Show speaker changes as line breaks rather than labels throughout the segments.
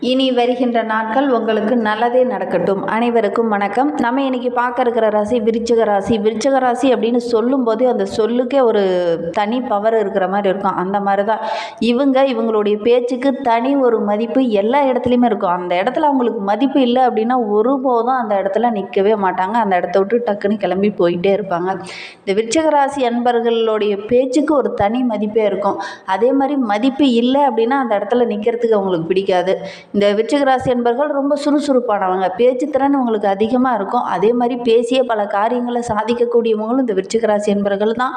இனி வருகின்ற நாட்கள் உங்களுக்கு நல்லதே நடக்கட்டும். அனைவருக்கும் வணக்கம். நம்ம இன்னைக்கு பார்க்க இருக்கிற ராசி விருச்சிக ராசி. விருச்சிக ராசி அப்படின்னு சொல்லும்போது அந்த சொல்லுக்கே ஒரு தனி பவர் இருக்கிற மாதிரி இருக்கும். அந்த மாதிரி தான் இவங்க இவங்களுடைய பேச்சுக்கு தனி ஒரு மதிப்பு எல்லா இடத்துலையுமே இருக்கும். அந்த இடத்துல அவங்களுக்கு மதிப்பு இல்லை அப்படின்னா ஒருபோதும் அந்த இடத்துல நிற்கவே மாட்டாங்க. அந்த இடத்த விட்டு டக்குன்னு கிளம்பி போயிட்டே இருப்பாங்க. இந்த விருச்சிக ராசி அன்பர்களுடைய பேச்சுக்கு ஒரு தனி மதிப்பே இருக்கும். அதே மாதிரி மதிப்பு இல்லை அப்படின்னா அந்த இடத்துல நிற்கிறதுக்கு அவங்களுக்கு பிடிக்காது. இந்த விருச்சிக என்பவர்கள் என்பர்கள் ரொம்ப சுறுசுறுப்பானவங்க. பேச்சு திறன் உங்களுக்கு அதிகமாக இருக்கும். அதே மாதிரி பேசிய பல காரியங்களை சாதிக்கக்கூடியவங்களும் இந்த விருச்சிக என்பவர்கள் என்பர்கள் தான்.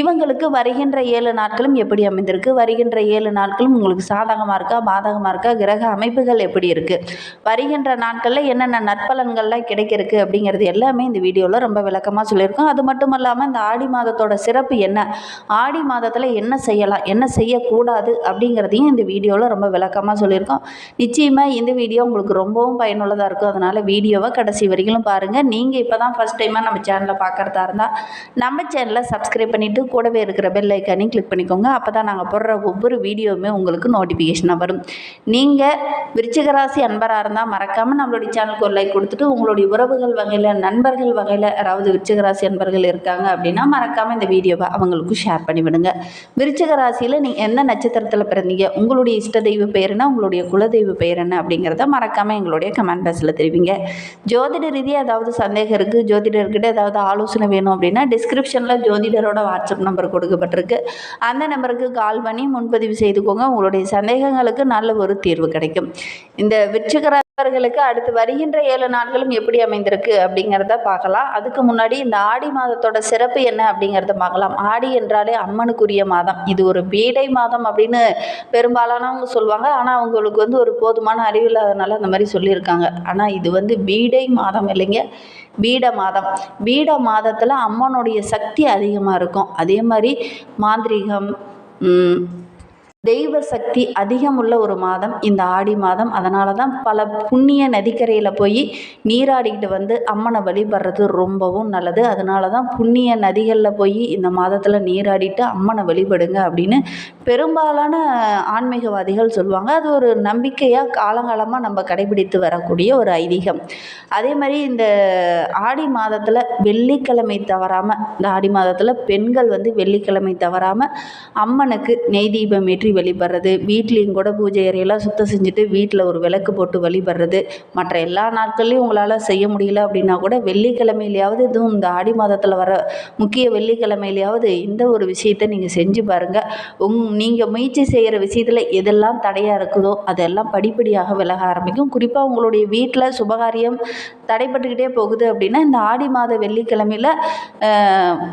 இவங்களுக்கு வருகின்ற ஏழு நாட்களும் எப்படி அமைந்திருக்கு? வருகின்ற ஏழு நாட்களும் உங்களுக்கு சாதகமாக இருக்கா? பாதகமாக இருக்கா? கிரக அமைப்புகள் எப்படி இருக்குது வருகின்ற நாட்களில் என்னென்ன நற்பலன்கள்லாம் கிடைக்கிறதுக்கு அப்படிங்கிறது எல்லாமே இந்த வீடியோவில் ரொம்ப விளக்கமாக சொல்லியிருக்கோம். அது மட்டும் இல்லாமல் இந்த ஆடி மாதத்தோட சிறப்பு என்ன? ஆடி மாதத்தில் என்ன செய்யலாம்? என்ன செய்யக்கூடாது? அப்படிங்கிறதையும் இந்த வீடியோவில் ரொம்ப விளக்கமாக சொல்லியிருக்கோம். நிச்சயம் நிச்சயமாக இந்த வீடியோ உங்களுக்கு ரொம்பவும் பயனுள்ளதாக இருக்கும். அதனால் வீடியோவை கடைசி வரைக்கும் பாருங்கள் நீங்கள் இப்போ தான் ஃபஸ்ட் டைமாக நம்ம சேனலை பார்க்குறதா இருந்தால் நம்ம சேனலை சப்ஸ்கிரைப் பண்ணிவிட்டு கூடவே இருக்கிற பெல் ஐக்கானையும் கிளிக் பண்ணிக்கோங்க. அப்போ தான் நாங்கள் போடுற ஒவ்வொரு வீடியோவுமே உங்களுக்கு நோட்டிஃபிகேஷனாக வரும். நீங்கள் விருச்சிகராசி அன்பராக இருந்தால் மறக்காமல் நம்மளுடைய சேனலுக்கு ஒரு லைக் கொடுத்துட்டு உங்களுடைய உறவுகள் வகையில் நண்பர்கள் வகையில் யாராவது விருச்சிகராசி அன்பர்கள் இருக்காங்க அப்படின்னா மறக்காமல் இந்த வீடியோவை அவங்களுக்கும் ஷேர் பண்ணிவிடுங்க விருச்சிகராசியில் நீங்கள் எந்த நட்சத்திரத்தில் பிறந்தீங்க? உங்களுடைய இஷ்ட தெய்வ பெயர் உங்களுடைய குலதெய்வ பெயர் என்ன அப்படிங்கிறத மறக்காமல் எங்களுடைய கமெண்ட் பாக்ஸில் தெரிவிங்க. ஜோதிட ரீதியாக ஏதாவது சந்தேகம் இருக்குது ஜோதிடர்கிட்ட ஏதாவது ஆலோசனை வேணும் அப்படின்னா டிஸ்கிரிப்ஷனில் ஜோதிடரோட வாட்ஸ்அப் நம்பர் கொடுக்கப்பட்டிருக்கு. அந்த நம்பருக்கு கால் பண்ணி முன்பதிவு செய்துக்கோங்க. உங்களுடைய சந்தேகங்களுக்கு நல்ல ஒரு தீர்வு கிடைக்கும். இந்த அவர்களுக்கு அடுத்து வருகின்ற ஏழு நாட்களும் எப்படி அமைந்திருக்கு அப்படிங்கிறத பார்க்கலாம். அதுக்கு முன்னாடி இந்த ஆடி மாதத்தோட சிறப்பு என்ன அப்படிங்கிறத பார்க்கலாம். ஆடி என்றாலே அம்மனுக்குரிய மாதம். இது ஒரு பீடை மாதம் அப்படின்னு பெரும்பாலானவங்க சொல்லுவாங்க ஆனால் அவங்களுக்கு வந்து ஒரு போதுமான அறிவு இல்லாதனால அந்த மாதிரி சொல்லியிருக்காங்க. ஆனால் இது வந்து பீடை மாதம் இல்லைங்க. பீட மாதம். பீட மாதத்தில் அம்மனுடைய சக்தி அதிகமாக இருக்கும். அதே மாதிரி மாந்திரீகம் தெய்வ சக்தி அதிகம் உள்ள ஒரு மாதம் இந்த ஆடி மாதம். அதனால தான் பல புண்ணிய நதிக்கரையில் போய் நீராடிக்கிட்டு வந்து அம்மனை வழிபடுறது ரொம்பவும் நல்லது. அதனால தான் புண்ணிய நதிகளில் போய் இந்த மாதத்தில் நீராடிட்டு அம்மனை வழிபடுங்க அப்படின்னு பெரும்பாலான ஆன்மீகவாதிகள் சொல்லுவாங்க அது ஒரு நம்பிக்கையாக காலங்காலமாக நம்ம கடைபிடித்து வரக்கூடிய ஒரு ஐதீகம். அதே மாதிரி இந்த ஆடி மாதத்தில் வெள்ளிக்கிழமை தவறாமல் இந்த ஆடி மாதத்தில் பெண்கள் வந்து வெள்ளிக்கிழமை தவறாமல் அம்மனுக்கு நெய் தீபம் ஏற்றி வழிபடுறது வீட்லேயும் கூட பூஜை அறையெல்லாம் சுத்தம் செஞ்சுட்டு வீட்டில் ஒரு விளக்கு போட்டு வழிபடுறது மற்ற எல்லா நாட்கள்லையும் உங்களால் செய்ய முடியல அப்படின்னா கூட வெள்ளிக்கிழமையிலையாவது இதுவும் இந்த ஆடி மாதத்தில் வர முக்கிய வெள்ளிக்கிழமையிலையாவது இந்த ஒரு விஷயத்தை நீங்கள் செஞ்சு பாருங்கள் உங் நீங்கள் முயற்சி செய்கிற விஷயத்தில் எதெல்லாம் தடையாக இருக்குதோ அதெல்லாம் படிப்படியாக விலக ஆரம்பிக்கும். குறிப்பாக உங்களுடைய வீட்டில் சுபகாரியம் தடைப்பட்டுக்கிட்டே போகுது அப்படின்னா இந்த ஆடி மாத வெள்ளிக்கிழமையில்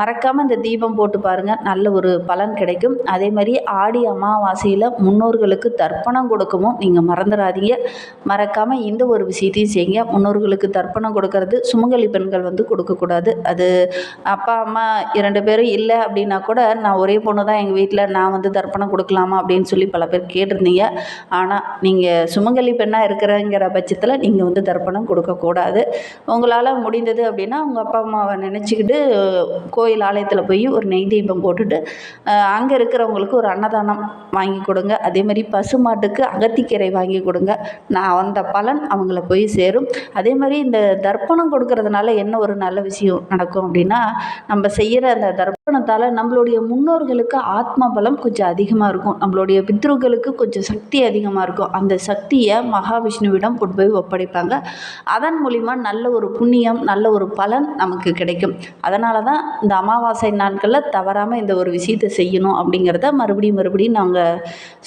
மறக்காமல் இந்த தீபம் போட்டு பாருங்கள் நல்ல ஒரு பலன் கிடைக்கும். அதே மாதிரி ஆடி அமாவாசையில் முன்னோர்களுக்கு தர்ப்பணம் கொடுக்கவும் நீங்கள் மறந்துடாதீங்க மறக்காமல் இந்த ஒரு விஷயத்தையும் செய்யுங்க. முன்னோர்களுக்கு தர்ப்பணம் கொடுக்கறது சுமங்கலி பெண்கள் வந்து கொடுக்கக்கூடாது அது அப்பா அம்மா இரண்டு பேரும் இல்லை அப்படின்னா கூட நான் ஒரே பொண்ணு தான் எங்கள் வீட்டில் நான் வந்து தர்ப்பணம் கொடுக்கலாமா அப்படின்னு சொல்லி பல பேர் கேட்டிருந்தீங்க. ஆனால் நீங்கள் சுமங்கலி பெண்ணாக இருக்கிறங்கிற பட்சத்தில் நீங்கள் வந்து தர்ப்பணம் கொடுக்கக்கூடாது உங்களால் முடிந்தது அப்படின்னா உங்கள் அப்பா அம்மாவை நினச்சிக்கிட்டு கோயில் ஆலயத்தில் போய் ஒரு நெய் தீபம் போட்டுட்டு அங்கே இருக்கிறவங்களுக்கு ஒரு அன்னதானம் வாங்கி கொடுங்க. அதே மாதிரி பசுமாட்டுக்கு அகத்திக்கீரை வாங்கி கொடுங்க. நான் அந்த பலன் அவங்கள போய் சேரும். அதே மாதிரி இந்த தர்ப்பணம் கொடுக்கறதுனால என்ன ஒரு நல்ல விஷயம் நடக்கும் அப்படின்னா நம்ம செய்கிற அந்த தர்ப்பணத்தால் நம்மளுடைய முன்னோர்களுக்கு ஆத்ம பலம் கொஞ்சம் அதிகமாக இருக்கும் நம்மளுடைய பித்ருக்களுக்கு கொஞ்சம் சக்தி அதிகமாக இருக்கும் அந்த சக்தியை மகாவிஷ்ணுவிடம் கொண்டு போய் ஒப்படைப்பாங்க. அதன் மூலிமா நல்ல ஒரு புண்ணியம் நல்ல ஒரு பலன் நமக்கு கிடைக்கும். அதனால தான் இந்த அமாவாசை நாட்களில் தவறாமல் இந்த ஒரு விஷயத்தை செய்யணும் அப்படிங்கிறத மறுபடியும் மறுபடியும் நாங்கள்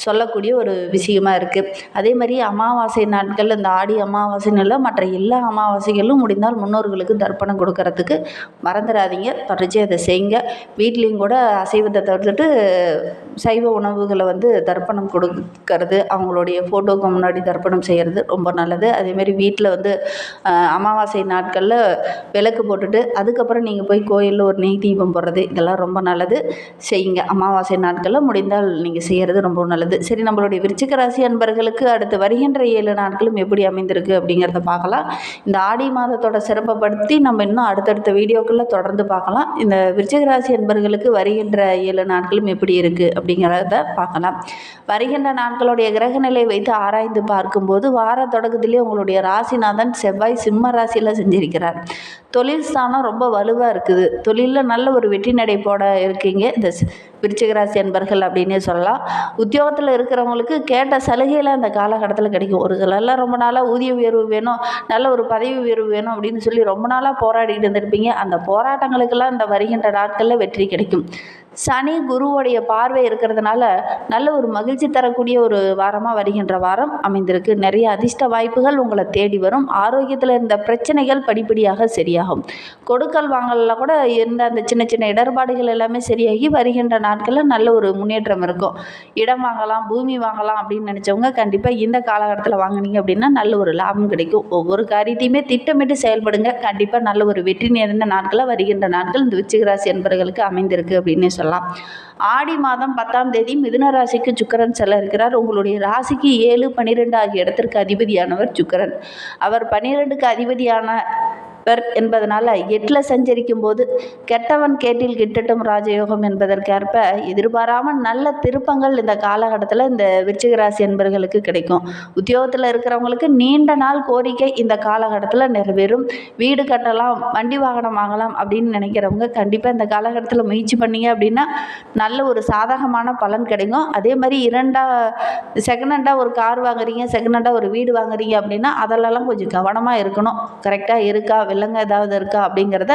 சொல்லக்கூடிய ஒரு விஷயமா இருக்குது அதே மாதிரி அமாவாசை நாட்கள் இந்த ஆடி அமாவாசை இல்லை மற்ற எல்லா அமாவாசைகளும் முடிந்தால் முன்னோர்களுக்கு தர்ப்பணம் கொடுக்கறதுக்கு மறந்துடாதீங்க தொடர்ச்சி அதை செய்யுங்க. வீட்லேயும் கூட அசைவத்தை தவிர்த்துட்டு சைவ உணவுகளை வந்து தர்ப்பணம் கொடுக்கறது அவங்களுடைய ஃபோட்டோக்கு முன்னாடி தர்ப்பணம் செய்கிறது ரொம்ப நல்லது. அதேமாரி வீட்டில் வந்து அமாவாசை நாட்களில் விளக்கு போட்டுட்டு அதுக்கப்புறம் நீங்கள் போய் கோயிலில் ஒரு நெய் தீபம் போடுறது இதெல்லாம் ரொம்ப நல்லது. செய்யுங்க. அமாவாசை நாட்களில் முடிந்தால் நீங்கள் செய்கிறது ரொம்ப நல்லது. சரி நம்மளுடைய விருச்சிக ராசி அன்பர்களுக்கு அடுத்து வருகின்ற ஏழு நாட்களும் எப்படி அமைந்திருக்கு அப்படிங்கிறத பார்க்கலாம். இந்த ஆடி மாதத்தோட சிறப்பை படுத்தி நம்ம இன்னும் அடுத்தடுத்த வீடியோக்களில் தொடர்ந்து பார்க்கலாம். இந்த விருச்சிக ராசி அன்பர்களுக்கு வருகின்ற ஏழு நாட்களும் எப்படி இருக்குது அப்படிங்கிற அப்படிங்கிறத பார்க்கலாம். வருகின்ற நாட்களுடைய கிரகநிலை வைத்து ஆராய்ந்து பார்க்கும்போது வார தொடக்கத்திலே உங்களுடைய ராசிநாதன் செவ்வாய் சிம்ம ராசியில் செஞ்சிருக்கிறார். தொழில் ஸ்தானம் ரொம்ப வலுவாக இருக்குது. தொழிலில் நல்ல ஒரு வெற்றி நடை போட இருக்கீங்க. இந்த விருச்சிகராசி என்பர்கள் அன்பர்கள் அப்படின்னே சொல்லலாம். உத்தியோகத்தில் இருக்கிறவங்களுக்கு கேட்ட சலுகையில் அந்த காலகட்டத்தில் கிடைக்கும். ஒரு சிலர்லாம் ரொம்ப நாளாக ஊதிய உயர்வு வேணும் நல்ல ஒரு பதவி உயர்வு வேணும் அப்படின்னு சொல்லி ரொம்ப நாளாக போராடிட்டு இருந்திருப்பீங்க. அந்த போராட்டங்களுக்கெல்லாம் இந்த வருகின்ற நாட்களில் வெற்றி கிடைக்கும். சனி குருவுடைய பார்வை இருக்கிறதுனால நல்ல ஒரு மகிழ்ச்சி தரக்கூடிய ஒரு வாரமாக வருகின்ற வாரம் அமைந்திருக்கு. நிறைய அதிர்ஷ்ட வாய்ப்புகள் உங்களை தேடி வரும். ஆரோக்கியத்தில் இருந்த பிரச்சனைகள் படிப்படியாக சரியாகும். கொடுக்கல் வாங்கலில் கூட இருந்த அந்த சின்ன சின்ன இடர்பாடுகள் எல்லாமே சரியாகி வருகின்ற நாட்களில் நல்ல ஒரு முன்னேற்றம் இருக்கும். இடம் வாங்கலாம் பூமி வாங்கலாம் அப்படின்னு நினச்சவங்க கண்டிப்பாக இந்த காலகட்டத்தில் வாங்குனீங்க அப்படின்னா நல்ல ஒரு லாபம் கிடைக்கும். ஒவ்வொரு காரியத்தையுமே திட்டமிட்டு செயல்படுங்க. கண்டிப்பாக நல்ல ஒரு வெற்றி நிறைந்த நாட்களில் வருகின்ற நாட்கள் இந்த விருச்சிக என்பவர்களுக்கு அமைந்திருக்கு அப்படின்னு சொல்லலாம். ஆடி மாதம் பத்தாம் தேதி மிதுன ராசிக்கு சுக்கரன் செல்ல இருக்கிறார். உங்களுடைய ராசிக்கு ஏழு பன்னிரெண்டு ஆகிய இடத்திற்கு அதிபதியானவர் சுக்கரன். அவர் பன்னிரெண்டுக்கு பெர் என்பதனால எட்டில் சஞ்சரிக்கும் போது கெட்டவன் கேட்டில் கிட்டட்டும் ராஜயோகம் என்பதற்கேற்ப எதிர்பாராமல் நல்ல திருப்பங்கள் இந்த காலகட்டத்தில் இந்த விருச்சிக ராசி என்பர்களுக்கு கிடைக்கும். உத்தியோகத்தில் இருக்கிறவங்களுக்கு நீண்ட நாள் கோரிக்கை இந்த காலகட்டத்தில் நிறைவேறும். வீடு கட்டலாம் வண்டி வாகனம் வாங்கலாம் அப்படின்னு நினைக்கிறவங்க கண்டிப்பாக இந்த காலகட்டத்தில் முயற்சி பண்ணீங்க அப்படின்னா நல்ல ஒரு சாதகமான பலன் கிடைக்கும். அதே மாதிரி இரண்டா செகண்ட் ஹேண்டாக ஒரு கார் வாங்குறீங்க செகண்ட் ஹேண்டாக ஒரு வீடு வாங்குறீங்க அப்படின்னா அதெல்லாம் கொஞ்சம் கவனமாக இருக்கணும். கரெக்டாக இருக்கா வில்லங்க ஏதாவது இருக்கா அப்படிங்கிறத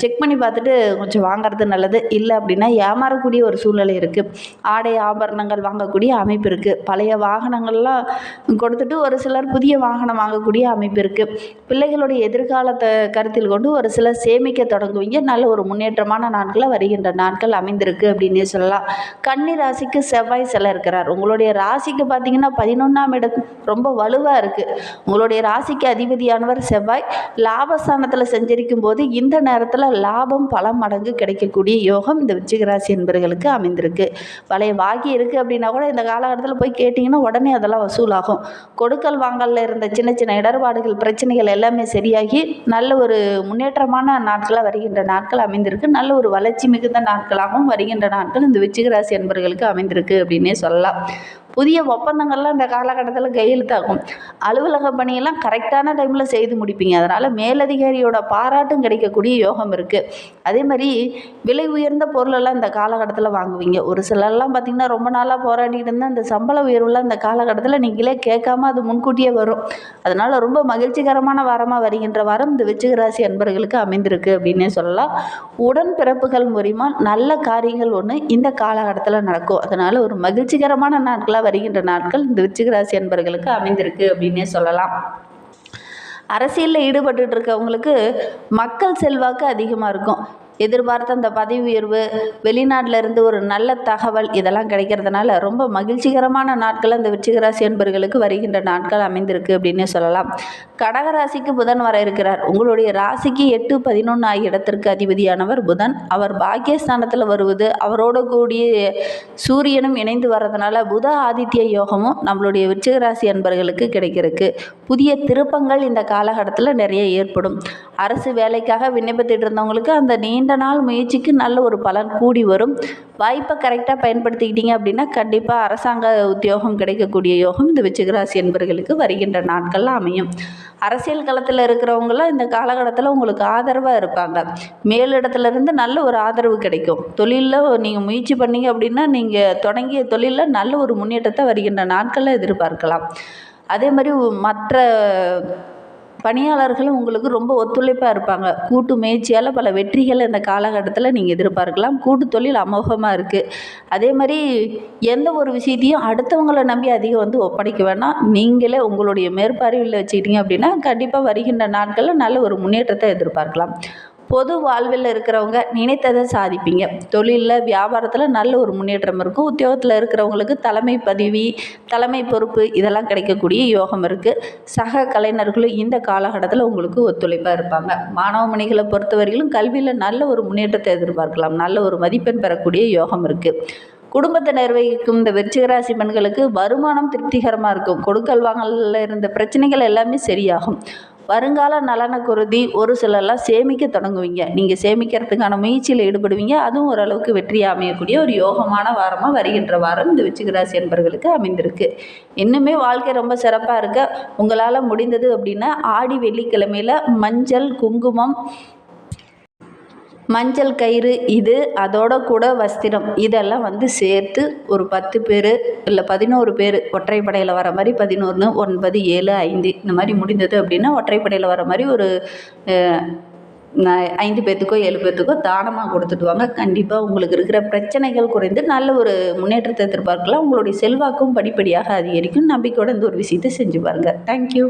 செக் பண்ணி பார்த்துட்டு கொஞ்சம் வாங்குறது நல்லது. இல்லை அப்படின்னா ஏமாறக்கூடிய ஒரு சூழ்நிலை இருக்குது ஆடை ஆபரணங்கள் வாங்கக்கூடிய அமைப்பு இருக்குது பழைய வாகனங்கள்லாம் கொடுத்துட்டு ஒரு சிலர் புதிய வாகனம் வாங்கக்கூடிய அமைப்பு இருக்குது பிள்ளைகளுடைய எதிர்காலத்தை கருத்தில் கொண்டு ஒரு சிலர் சேமிக்க தொடங்குவீங்க. நல்ல ஒரு முன்னேற்றமான நாட்களில் வருகின்ற நாட்கள் அமைந்திருக்கு அப்படின்னே சொல்லலாம். கன்னி ராசிக்கு செவ்வாய் சில இருக்கிறார். உங்களுடைய ராசிக்கு பார்த்தீங்கன்னா பதினொன்றாம் இடம். ரொம்ப வலுவாக இருக்குது உங்களுடைய ராசிக்கு அதிபதியானவர் செவ்வாய். லாபஸ்தானத்தில் செஞ்சிருக்கும் போது இந்த நேரத்தில் லாபம் பல மடங்கு கிடைக்கக்கூடிய யோகம் இந்த விச்சிகராசி என்பர்களுக்கு அமைந்திருக்கு. பழைய பாக்கி இருக்குது அப்படின்னா கூட இந்த காலகட்டத்தில் போய் கேட்டிங்கன்னா உடனே அதெல்லாம் வசூலாகும். கொடுக்கல் வாங்கலில் இருந்த சின்ன சின்ன இடர்பாடுகள் பிரச்சனைகள் எல்லாமே சரியாகி நல்ல ஒரு முன்னேற்றமான நாட்களாக வருகின்ற நாட்கள் அமைந்திருக்கு. நல்ல ஒரு வளர்ச்சி மிகுந்த நாட்களாகவும் வருகின்ற நாட்கள் இந்த விச்சிகராசி என்பர்களுக்கு அமைந்திருக்கு அப்படின்னே சொல்லலாம். புதிய ஒப்பந்தங்கள்லாம் இந்த காலகட்டத்தில் கையெழுத்தாகும். அலுவலக பணியெல்லாம் கரெக்டான டைமில் செய்து முடிப்பீங்க. அதனால் மேலதிகாரியோட பாராட்டும் கிடைக்கக்கூடிய யோகம் இருக்குது அதே மாதிரி விலை உயர்ந்த பொருளெல்லாம் இந்த காலகட்டத்தில் வாங்குவீங்க. ஒரு சிலர்லாம் பார்த்திங்கன்னா ரொம்ப நாளாக போராடிட்டு இருந்தால் இந்த சம்பள உயர்வுலாம் இந்த காலகட்டத்தில் நீங்களே கேட்காம அது முன்கூட்டியே வரும். அதனால் ரொம்ப மகிழ்ச்சிகரமான வாரமாக வருகின்ற வாரம் இந்த விச்சிகராசி அன்பர்களுக்கு அமைந்திருக்கு அப்படின்னே சொல்லலாம். உடன் பிறப்புகள் மூலிமா நல்ல காரியங்கள் ஒன்று இந்த காலகட்டத்தில் நடக்கும். அதனால் ஒரு மகிழ்ச்சிகரமான நாட்களாக வருகின்ற நாட்கள் இந்த விருச்சிகராசி அன்பர்களுக்கு அமைந்திருக்கு அப்படின்னே சொல்லலாம். அரசியலில் ஈடுபட்டு இருக்கவங்களுக்கு மக்கள் செல்வாக்கு அதிகமாக இருக்கும். எதிர்பார்த்த அந்த பதவி உயர்வு வெளிநாட்டில் இருந்து ஒரு நல்ல தகவல் இதெல்லாம் கிடைக்கிறதுனால ரொம்ப மகிழ்ச்சிகரமான நாட்கள் அந்த விருச்சிக என்பர்களுக்கு அன்பர்களுக்கு வருகின்ற நாட்கள் அமைந்திருக்கு அப்படின்னே சொல்லலாம். கடகராசிக்கு புதன் வர இருக்கிறார். உங்களுடைய ராசிக்கு எட்டு பதினொன்று ஆகிய இடத்திற்கு அதிபதியானவர் புதன். அவர் பாக்கியஸ்தானத்தில் வருவது அவரோட கூடிய சூரியனும் இணைந்து வர்றதுனால புத ஆதித்ய யோகமும் நம்மளுடைய விருச்சிக ராசி அன்பர்களுக்கு கிடைக்கிறதுக்கு. புதிய திருப்பங்கள் இந்த காலகட்டத்தில் நிறைய ஏற்படும். அரசு வேலைக்காக விண்ணப்பித்துட்டு இருந்தவங்களுக்கு அந்த நீண்ட நாள் முயற்சிக்கு நல்ல ஒரு பலன் கூடி வரும். வாய்ப்பை கரெக்டாக பயன்படுத்திக்கிட்டீங்க அப்படின்னா கண்டிப்பாக அரசாங்க உத்தியோகம் கிடைக்கக்கூடிய யோகம் இந்த விச்சிகராசி என்பர்களுக்கு வருகின்ற நாட்களில் அமையும். அரசியல் களத்தில் இருக்கிறவங்களாம் இந்த காலகட்டத்தில் உங்களுக்கு ஆதரவாக இருப்பாங்க. மேலிடத்துலேருந்து நல்ல ஒரு ஆதரவு கிடைக்கும். தொழிலில் நீங்கள் முயற்சி பண்ணீங்க அப்படின்னா நீங்கள் தொடங்கிய தொழிலில் நல்ல ஒரு முன்னேற்றத்தை வருகின்ற நாட்களில் எதிர்பார்க்கலாம். அதே மாதிரி மற்ற பணியாளர்களும் உங்களுக்கு ரொம்ப ஒத்துழைப்பாக இருப்பாங்க. கூட்டு முயற்சியால் பல வெற்றிகளை இந்த காலகட்டத்தில் நீங்கள் எதிர்பார்க்கலாம். கூட்டு தொழில் அமோகமாக இருக்குது அதே மாதிரி எந்த ஒரு விஷயத்தையும் அடுத்தவங்களை நம்பி அதிகம் வந்து ஒப்படைக்க வேணாம். நீங்களே உங்களுடைய மேற்பார்வையில் வச்சுக்கிட்டீங்க அப்படின்னா கண்டிப்பாக வருகின்ற நாட்களில் நல்ல ஒரு முன்னேற்றத்தை எதிர்பார்க்கலாம். பொது வாழ்வில் இருக்கிறவங்க நினைத்ததை சாதிப்பீங்க. தொழிலில் வியாபாரத்தில் நல்ல ஒரு முன்னேற்றம் இருக்கும் உத்தியோகத்தில் இருக்கிறவங்களுக்கு தலைமை பதவி தலைமை பொறுப்பு இதெல்லாம் கிடைக்கக்கூடிய யோகம் இருக்குது சக கலைஞர்களும் இந்த காலகட்டத்தில் உங்களுக்கு ஒத்துழைப்பாக இருப்பாங்க. மாணவமணிகளை பொறுத்தவரையிலும் கல்வியில் நல்ல ஒரு முன்னேற்றத்தை எதிர்பார்க்கலாம். நல்ல ஒரு மதிப்பெண் பெறக்கூடிய யோகம் இருக்குது குடும்பத்தை நிர்வகிக்கும் இந்த வெற்றிகராசி பெண்களுக்கு வருமானம் திருப்திகரமாக இருக்கும். கொடுக்கல் வாங்கலில் இருந்த பிரச்சனைகள் எல்லாமே சரியாகும். வருங்கால நலனை குருதி ஒரு சிலர்லாம் சேமிக்க தொடங்குவீங்க. நீங்கள் சேமிக்கிறதுக்கான முயற்சியில் ஈடுபடுவீங்க. அதுவும் ஓரளவுக்கு வெற்றியாக அமையக்கூடிய ஒரு யோகமான வாரமாக வருகின்ற வாரம் இந்த விச்சிகராசி என்பர்களுக்கு அமைந்திருக்கு. இன்னுமே வாழ்க்கை ரொம்ப சிறப்பாக இருக்க. உங்களால் முடிந்தது அப்படின்னா ஆடி வெள்ளிக்கிழமையில் மஞ்சள் குங்குமம் மஞ்சள் கயிறு இது அதோட கூட வஸ்திரம். இதெல்லாம் வந்து சேர்த்து ஒரு பத்து பேர் இல்லை பதினோரு பேர் ஒற்றைப்படையில் வர மாதிரி பதினொன்று ஒன்பது ஏழு ஐந்து இந்த மாதிரி முடிந்தது அப்படின்னா ஒற்றைப்படையில் வர மாதிரி ஒரு ஐந்து பேர்த்துக்கோ ஏழு பேர்த்துக்கோ தானமாக கொடுத்துட்டு வாங்க. கண்டிப்பாக உங்களுக்கு இருக்கிற பிரச்சனைகள் குறைந்து நல்ல ஒரு முன்னேற்றத்தை எதிர்பார்க்கலாம். உங்களுடைய செல்வாக்கும் படிப்படியாக அதிகரிக்கும். நம்பிக்கையோட இந்த ஒரு விஷயத்தை செஞ்சு பாருங்கள் தேங்க்யூ